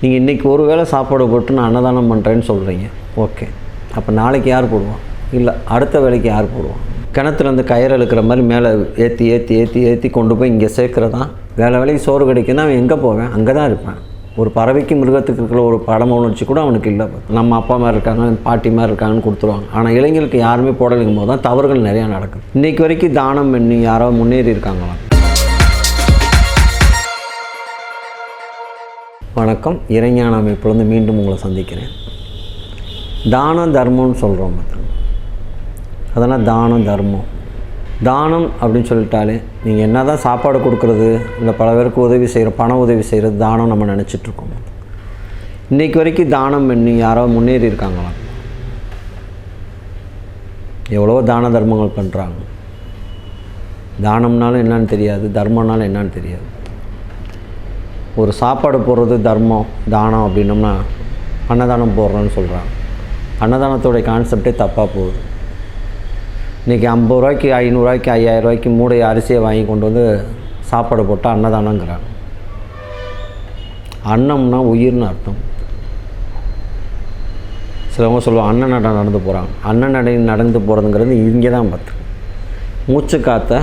நீங்கள் இன்றைக்கி ஒரு வேளை சாப்பாடு போட்டு நான் அன்னதானம் பண்ணுறேன்னு சொல்கிறீங்க ஓகே. அப்போ நாளைக்கு யார் போடுவான்? இல்லை அடுத்த வேலைக்கு யார் போடுவான்? கிணத்துலேருந்து கயிறு இழுக்கிற மாதிரி மேலே ஏற்றி ஏற்றி ஏற்றி ஏற்றி கொண்டு போய் இங்கே சேர்க்குறதான் வேலை வேலைக்கு சோறு கிடைக்குன்னா அவன் எங்கே போவேன்? அங்கே தான் இருப்பேன். ஒரு பறவைக்கு மிருகத்துக்கு இருக்கிற ஒரு படம் உணர்ச்சி கூட அவனுக்கு இல்லை. நம்ம அப்பா மாதிரி இருக்காங்க பாட்டி மாதிரி இருக்காங்கன்னு கொடுத்துருவாங்க. ஆனால் இளைஞர்களுக்கு யாருமே போடலைங்கும் போது தான் தவறுகள் நிறையா நடக்கும் இன்றைக்கி வரைக்கும் தானம் பண்ணி யாரோ முன்னேறி இருக்காங்களாம். வணக்கம். இறைஞான அமைப்புலேருந்து மீண்டும் உங்களை சந்திக்கிறேன். தானம் தர்மம்னு சொல்கிறோம் மற்ற அதெல்லாம் தானம் தர்மம்? தானம் அப்படின்னு சொல்லிட்டாலே நீங்கள் என்ன தான் சாப்பாடு கொடுக்குறது இல்லை பல பேருக்கு உதவி செய்கிற பண உதவி செய்கிறது தானம் நம்ம நினச்சிட்ருக்கோம் இன்றைக்கி வரைக்கும் தானம் பண்ணி யாரோ முன்னேறி இருக்காங்களா? எவ்வளோ தான தர்மங்கள் பண்ணுறாங்க தானம்னாலும் என்னன்னு தெரியாது தர்மம்னாலும் என்னன்னு தெரியாது. ஒரு சாப்பாடு போடுறது தர்மம் தானம் அப்படின்னோம்னா அன்னதானம் போடுறோன்னு சொல்கிறாங்க அன்னதானத்தோடைய கான்செப்டே தப்பாக போகுது. இன்றைக்கி ஐம்பது ரூபாய்க்கு ஐநூறுரூவாய்க்கு ஐயாயிரம் ரூபாய்க்கு மூடை அரிசியை வாங்கி கொண்டு வந்து சாப்பாடு போட்டால் அன்னதானங்கிறாங்க அன்னம்னா உயிர்னு அர்த்தம். சிலவங்க சொல்லுவாங்க அண்ணன் நடை நடந்து போகிறாங்க அண்ணன் நடை நடந்து போகிறதுங்கிறது இங்கே தான் பார்த்து மூச்சு காற்ற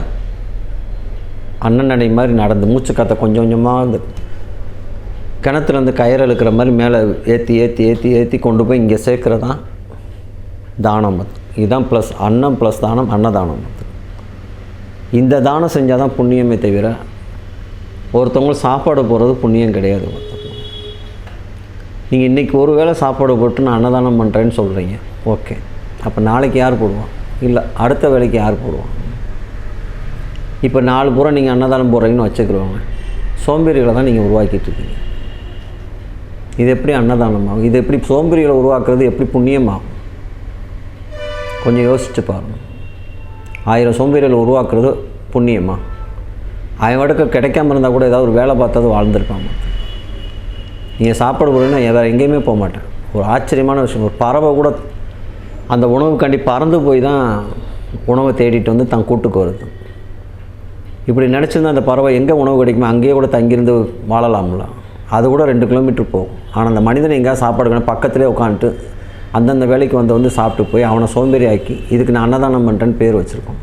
அண்ணன் நடை மாதிரி நடந்து மூச்சு காற்ற கொஞ்சம் கொஞ்சமாக வந்து கிணத்துலேருந்து கயிறு இழுக்கிற மாதிரி மேலே ஏற்றி ஏற்றி ஏற்றி ஏற்றி கொண்டு போய் இங்கே சேர்க்குறதான் தானம் அது. இதுதான் ப்ளஸ் அன்னம் ப்ளஸ் தானம் அன்னதானம் அது. இந்த தானம் செஞ்சால் தான் புண்ணியமே தவிர ஒருத்தவங்களுக்கு சாப்பாடு போடுறது புண்ணியம் கிடையாது நீங்கள் இன்றைக்கி ஒரு வேளை சாப்பாடு போட்டு நான் அன்னதானம் பண்ணுறேன்னு சொல்கிறீங்க ஓகே அப்போ நாளைக்கு யார் போடுவான் இல்லை அடுத்த வேலைக்கு யார் போடுவான் இப்போ நாலு பூரா நீங்கள் அன்னதானம் போடுறீங்கன்னு வச்சுக்கிறவங்க சோம்பேறிகளை தான் நீங்கள் உருவாக்கிட்டு இருக்கீங்க. இது எப்படி அன்னதானமாகும்? இது எப்படி சோம்பேறிகளை உருவாக்குறது? எப்படி புண்ணியமாகும்? கொஞ்சம் யோசித்து பாருங்கள் ஆயிரம் சோம்பேறிகளை உருவாக்குறது புண்ணியமா? அவன் வடக்கு கிடைக்காம இருந்தால் கூட ஏதாவது ஒரு வேலை பார்த்தது வாழ்ந்துருப்பாங்க. நீங்கள் சாப்பாடு போகிறீங்கன்னா வேறு எங்கேயுமே போக மாட்டேன். ஒரு ஆச்சரியமான விஷயம். ஒரு பறவை கூட அந்த உணவுக்காண்டி பறந்து போய் தான் உணவை தேடிட்டு வந்து தன் கூட்டுக்கு வருது. இப்படி நினச்சிருந்தா அந்த பறவை எங்கே உணவு கிடைக்குமோ அங்கேயே கூட தங்கியிருந்து வாழலாம்ல. அது கூட ரெண்டு கிலோமீட்டர் போகும். ஆனால் அந்த மனிதனை எங்கேயாவது சாப்பாடு வேணும் பக்கத்துலேயே உட்காந்துட்டு அந்தந்த வேலைக்கு வந்து வந்து சாப்பிட்டு போய் அவனை சோம்பேறி ஆக்கி இதுக்கு நான் அன்னதானம் பண்ணுறேன்னு பேர் வச்சுருக்கோம்.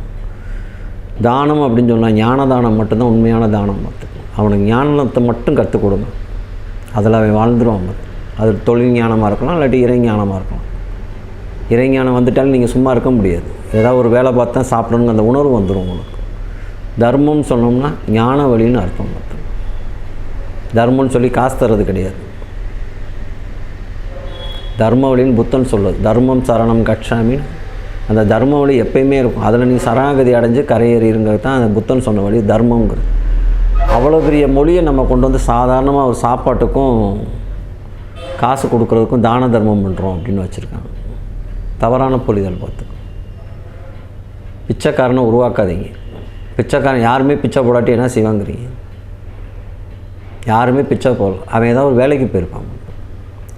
தானம் அப்படின்னு சொன்னால் ஞான தானம் மட்டும்தான் உண்மையான தானம் மட்டும் அவனுக்கு ஞானத்தை மட்டும் கற்றுக் கொடுங்க. அதில் அவன் வாழ்ந்துருவான் அது தொழில் ஞானமாக இருக்கலாம் இல்லாட்டி இறைஞானமாக இருக்கலாம். இறைஞானம் வந்துட்டாலும் நீங்கள் சும்மா இருக்க முடியாது. ஏதாவது ஒரு வேலை பார்த்தா சாப்பிடணுங்க அந்த உணர்வு வந்துடும் உங்களுக்கு. தர்மம்னு சொன்னோம்னா ஞான வழின்னு அர்த்தம் பார்த்து. தர்மம்னு சொல்லி காசு தர்றது கிடையாது. தர்ம வழின்னு புத்தன் சொல்லுது தர்மம் சரணம் கட்சாமி அந்த தர்ம வழி எப்பயுமே இருக்கும். அதில் நீ சரணாகதி அடைஞ்சு கரையேறிங்கிறது தான் அந்த புத்தன் சொன்ன வழி தர்மங்கிறது அவ்வளோ பெரிய மொழியை நம்ம கொண்டு வந்து சாதாரணமாக ஒரு சாப்பாட்டுக்கும் காசு கொடுக்குறதுக்கும் தான தர்மம் பண்ணுறோம் அப்படின்னு வச்சுருக்காங்க. தவறான புரிதல் பார்த்து. பிச்சைக்காரனை உருவாக்காதீங்க. பிச்சைக்காரன் யாருமே பிச்சை போடாட்டி என்ன செய்வாங்கிறீங்க? யாருமே பிச்சை போடல. அவன் ஏதாவது ஒரு வேலைக்கு போயிருப்பான்.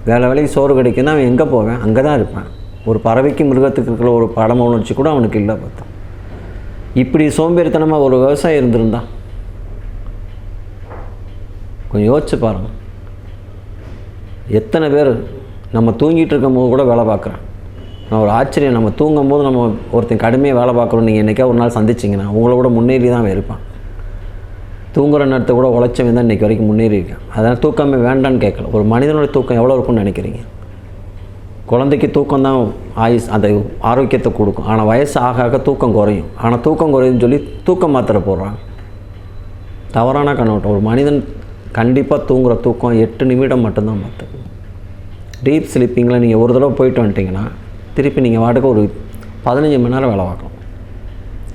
வேலை வேலைக்கு சோறு கிடைக்குன்னா அவன் எங்கே போவேன்? அங்கே தான் இருப்பான். ஒரு பறவைக்கு மிருகத்துக்கு இருக்கிற ஒரு படம் உணர்ச்சி கூட அவனுக்கு இல்லை பார்த்தோம் இப்படி சோம்பேறித்தனமாக ஒரு விவசாயி இருந்திருந்தான் கொஞ்சம் யோசிச்சு பாருங்க. எத்தனை பேர் நம்ம தூங்கிட்டு இருக்கும் போது கூட வேலை பார்க்குறேன் நான் ஒரு ஆச்சரியம். நம்ம தூங்கும் போது நம்ம ஒருத்தன் கடுமையாக வேலை பார்க்குறோம் நீங்கள் என்றைக்கா ஒரு நாள் சந்திச்சிங்கன்னா உங்களோட முன்னேறி தான் இருப்பான். தூங்குற நேரத்தை கூட உழைச்சவன் தான் இன்றைக்கி வரைக்கும் முன்னேறி இருக்கேன். அதனால் தூக்கமே வேண்டான்னு கேட்கல. ஒரு மனிதனோட தூக்கம் எவ்வளோ இருக்கும்னு நினைக்கிறீங்க? குழந்தைக்கு தூக்கம் தான் ஆயுஸ் அந்த ஆரோக்கியத்தை கொடுக்கும். ஆனால் வயசு ஆக ஆக தூக்கம் குறையும். ஆனால் தூக்கம் குறையும்னு சொல்லி தூக்கம் மாத்திரை போடுறாங்க. தவறான கண்ணோட்டம். ஒரு மனிதன் கண்டிப்பாக தூங்குகிற தூக்கம் எட்டு நிமிடம் மட்டும்தான் மாற்று டீப் ஸ்லீப்பிங்கில் நீங்கள் ஒரு தடவை போயிட்டு வந்துட்டிங்கன்னா திருப்பி நீங்கள் வாட்டுக்கு ஒரு பதினஞ்சு மணி நேரம் வேலை பார்க்கலாம்.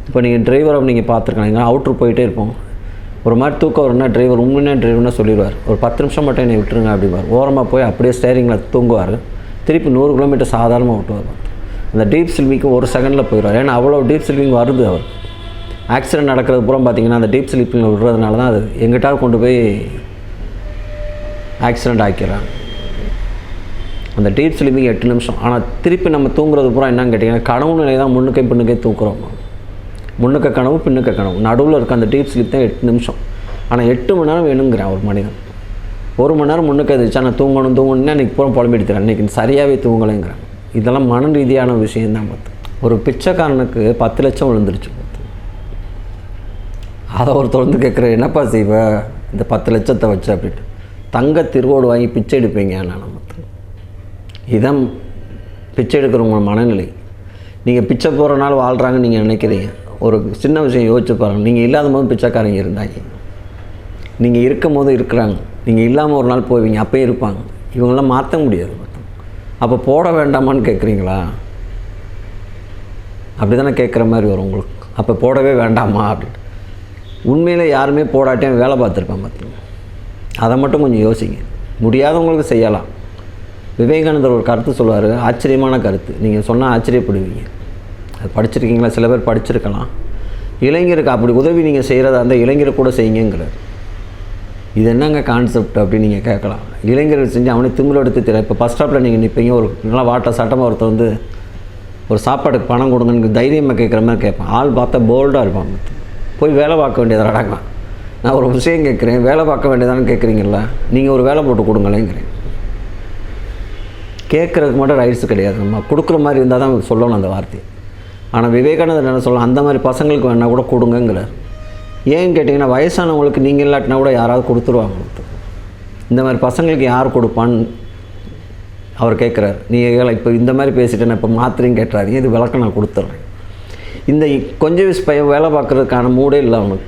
இப்போ நீங்கள் டிரைவரை நீங்கள் பார்த்துருக்காங்க அவுட்ரு போயிட்டே இருப்போம். ஒரு மாதிரி தூக்கம் வரும்னா டிரைவர் உண்மையான டிரைவர்னா சொல்லிடுவார். ஒரு பத்து நிமிஷம் மட்டும் என்னை விட்டுருங்க அப்படிவார் ஓரமாக போய் அப்படியே ஸ்டேரிங்கில் தூங்குவார். திருப்பி நூறு கிலோமீட்டர் சாதாரணமாக விட்டுவார் அந்த டீப் ஸ்லிப்பிங்க்கு ஒரு செகண்டில் போயிடுவார். ஏன்னா அவ்வளோ டீப் ஸ்லிப்பிங் வருது அவர். ஆக்சிடென்ட் நடக்கிறது பூரா பார்த்தீங்கன்னா அந்த டீப் ஸ்லிப்பிங் விடுறதுனால தான் அது எங்கிட்டாவது கொண்டு போய் ஆக்சிடெண்ட் ஆக்கிறாங்க அந்த டீப் ஸ்லிப்பிங் எட்டு நிமிஷம். ஆனால் திருப்பி நம்ம தூங்குறது பூரா என்னன்னு கேட்டிங்கன்னா கனவு நிலை தான் முன்னுக்கை பின்னுக்கே தூக்குறோம். முன்னுக்க கனவு பின்னுக்க கனவு. நடுவில் இருக்க அந்த டீப் ஸ்லீப் தான் எட்டு நிமிஷம். ஆனால் எட்டு மணி நேரம் வேணுங்கிறேன் ஒரு மனிதன். ஒரு மணி நேரம் முன்னுக்கு எதிர்ச்சா நான் தூங்கணும் தூங்கணும்னா இன்றைக்கி போகிற புலம்பிட்டு தரேன் இன்றைக்கி சரியாகவே தூங்கலைங்கிறேன் இதெல்லாம் மன ரீதியான விஷயம்தான் பார்த்து. ஒரு பிச்சைக்காரனுக்கு பத்து லட்சம் விழுந்துருச்சு பார்த்து. அதை ஒரு தொடர்ந்து கேட்குற என்னப்பா செய்வ? இந்த பத்து லட்சத்தை வச்சு அப்படின்ட்டு. தங்க திருவோடு வாங்கி பிச்சை எடுப்பீங்க நான் பார்த்து. இதான் பிச்சை எடுக்கிறவங்க மனநிலை. நீங்கள் பிச்சை போகிறனால நாள் வாழ்கிறாங்கன்னு நீங்கள் நினைக்கிறீங்க. ஒரு சின்ன விஷயம் யோசிச்சு பாருங்கள் நீங்கள் இல்லாத போது பிச்சைக்காரங்க இருந்தாங்க. நீங்கள் இருக்கும் போது இருக்கிறாங்க. நீங்கள் இல்லாமல் ஒரு நாள் போவீங்க அப்போயே இருப்பாங்க. இவங்களாம் மாற்ற முடியாது. அப்போ போட வேண்டாமான்னு கேட்குறீங்களா அப்படி தானே கேட்குற மாதிரி வரும் உங்களுக்கு. அப்போ போடவே வேண்டாமா? அப்படின்னு. உண்மையில் யாருமே போடாட்டியும் வேலை பார்த்துருப்பேன் பார்த்துங்க அதை மட்டும் கொஞ்சம் யோசிங்க. முடியாதவங்களுக்கு செய்யலாம். விவேகானந்தர் ஒரு கருத்து சொல்லுவார். ஆச்சரியமான கருத்து. நீங்கள் சொன்னால் ஆச்சரியப்படுவீங்க. படிச்சிருக்கீங்களா? சில பேர் படிச்சிருக்கலாம். இளைஞருக்கு அப்படி உதவி நீங்கள் செய்கிறதா இருந்தால் இளைஞர் கூட செய்யுங்கிறார் இது என்னங்க கான்செப்ட் அப்படின்னு நீங்கள் கேட்கலாம். இளைஞர்கள் செஞ்சு அவனே திமிழ் எடுத்து தெரியல இப்போ பஸ் ஸ்டாப்பில் நீங்கள் நிற்பீங்க ஒரு நல்லா வாட்ட சட்டமாக ஒருத்தர் வந்து ஒரு சாப்பாடுக்கு பணம் கொடுங்கன்னு தைரியமாக கேட்குற மாதிரி கேட்பான். ஆள் பார்த்தா போல்டாக இருப்பான். போய் வேலை பார்க்க வேண்டியதாக அடக்கலாம் நான் ஒரு விஷயம் கேட்குறேன் வேலை பார்க்க வேண்டியதானு கேட்குறீங்களா நீங்கள் ஒரு வேலை போட்டு கொடுங்களேங்கிறேன். கேட்குறதுக்கு மட்டும் ரைட்ஸ் கிடையாது. நம்ம கொடுக்குற மாதிரி இருந்தால் தான் சொல்லணும் அந்த வார்த்தையை. ஆனால் விவேகானந்தர் என்ன சொல்லலாம் அந்த மாதிரி பசங்களுக்கு வேணால் கூட கொடுங்கங்கிறார். ஏன்னு கேட்டிங்கன்னா வயசானவங்களுக்கு நீங்கள் இல்லாட்டினா கூட யாராவது கொடுத்துருவாங்க. இந்த மாதிரி பசங்களுக்கு யார் கொடுப்பான்னு அவர் கேட்குறாரு நீங்கள் இப்போ இந்த மாதிரி பேசிட்டு நான் இப்போ மாத்திரையும் கேட்டுறாதீங்க இது விளக்கம் நான் கொடுத்துட்றேன் இந்த கொஞ்சம் வயசு பையன் வேலை பார்க்குறதுக்கான மூடே இல்லை அவனுக்கு.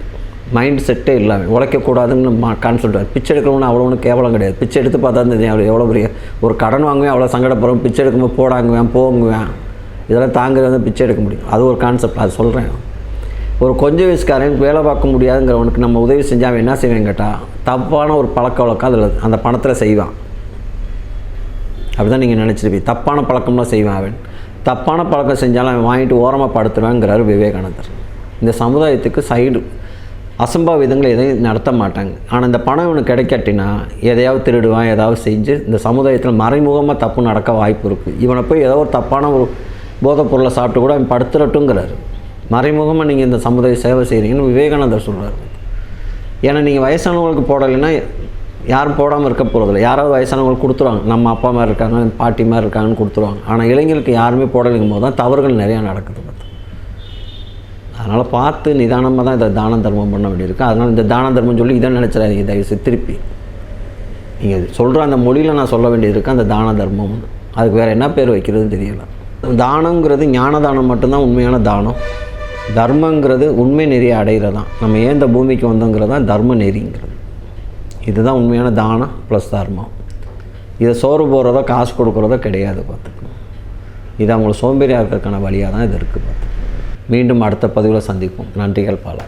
மைண்ட் செட்டே இல்லாமல் உழைக்கக்கூடாதுன்னு மா கான்செப்ட் பிச்சை எடுக்கிறவனு அவ்வளோ ஒன்றும் கேவலம் கிடையாது. பிச்சை எடுத்து பார்த்தா தெரியும் அவ்வளோ எவ்வளோ பெரிய ஒரு கடன் வாங்குவேன் அவ்வளோ சங்கடப்படுறோம் பிச்சை எடுக்கும்போது போடாங்குவேன் போங்குவேன். இதெல்லாம் தாங்கிறது வந்து பிச்சை எடுக்க முடியும். அது ஒரு கான்செப்ட் அது சொல்கிறேன் ஒரு கொஞ்சம் வயசுக்காரன் வேலை பார்க்க முடியாதுங்கிறவனுக்கு நம்ம உதவி செஞ்சால் அவன் என்ன செய்வேன் கேட்டால் தப்பான ஒரு பழக்க வழக்கம் அதில் அந்த பணத்தில் செய்வான். அப்படி தான் நீங்கள் நினச்சிருப்பீங்க. தப்பான பழக்கம்லாம் செய்வான் அவன். தப்பான பழக்கம் செஞ்சாலும் அவன் வாங்கிட்டு ஓரமாக படுத்துருவாங்கிறாரு விவேகானந்தர். இந்த சமுதாயத்துக்கு சைடு அசம்பாவிதங்களை எதையும் நடத்த மாட்டாங்க. ஆனால் இந்த பணம் இவனுக்கு கிடைக்காட்டினா எதையாவது திருடுவான் ஏதாவது செஞ்சு இந்த சமுதாயத்தில் மறைமுகமாக தப்பு நடக்க வாய்ப்பு இருக்குது இவனை போய் ஏதோ ஒரு தப்பான ஒரு போதைப் பொருளை சாப்பிட்டு கூட அவன் படுத்துறட்டுங்கிறாரு மறைமுகமாக நீங்கள் இந்த சமுதாய சேவை செய்கிறீங்கன்னு விவேகானந்தர் சொல்கிறார் ஏன்னா நீங்கள் வயசானவங்களுக்கு போடலைன்னா யாரும் போடாமல் இருக்க போகிறதில்ல யாராவது வயசானவங்களுக்கு கொடுத்துருவாங்க. நம்ம அப்பா மாதிரி இருக்காங்க பாட்டி மாதிரி இருக்காங்கன்னு கொடுத்துருவாங்க. ஆனால் இளைஞர்களுக்கு யாருமே போடலைங்கும் போது தான் தவறுகள் நிறையா நடக்குது. பார்த்து அதனால் பார்த்து நிதானமாக தான் இதை தான தர்மம் பண்ண வேண்டியிருக்கு. அதனால் இந்த தான தர்மம் சொல்லி இதை நினச்சிடாதீங்க. தயவுசெய்து திருப்பி. நீங்கள் சொல்கிற அந்த மொழியில் நான் சொல்ல வேண்டியது அந்த தான தர்மம் அதுக்கு வேறு என்ன பேர் வைக்கிறதுன்னு தெரியலை. தானங்கிறது ஞான தானம் மட்டும்தான் உண்மையான தானம். தர்மங்கிறது உண்மை நெறியை அடைகிறது தான் நம்ம ஏன் இந்த பூமிக்கு வந்தோங்கிறது தான் தர்ம நெறிங்கிறது. இதுதான் உண்மையான தானம் ப்ளஸ் தர்மம். இதை சோறு போடுறதோ காசு கொடுக்குறதோ கிடையாது பார்த்துக்கணும் இது அவங்களை சோம்பேறியாக இருக்கிறதுக்கான வழியாக தான் இது இருக்குது பார்த்து மீண்டும் அடுத்த பதிவில் சந்திப்போம். நன்றிகள் பல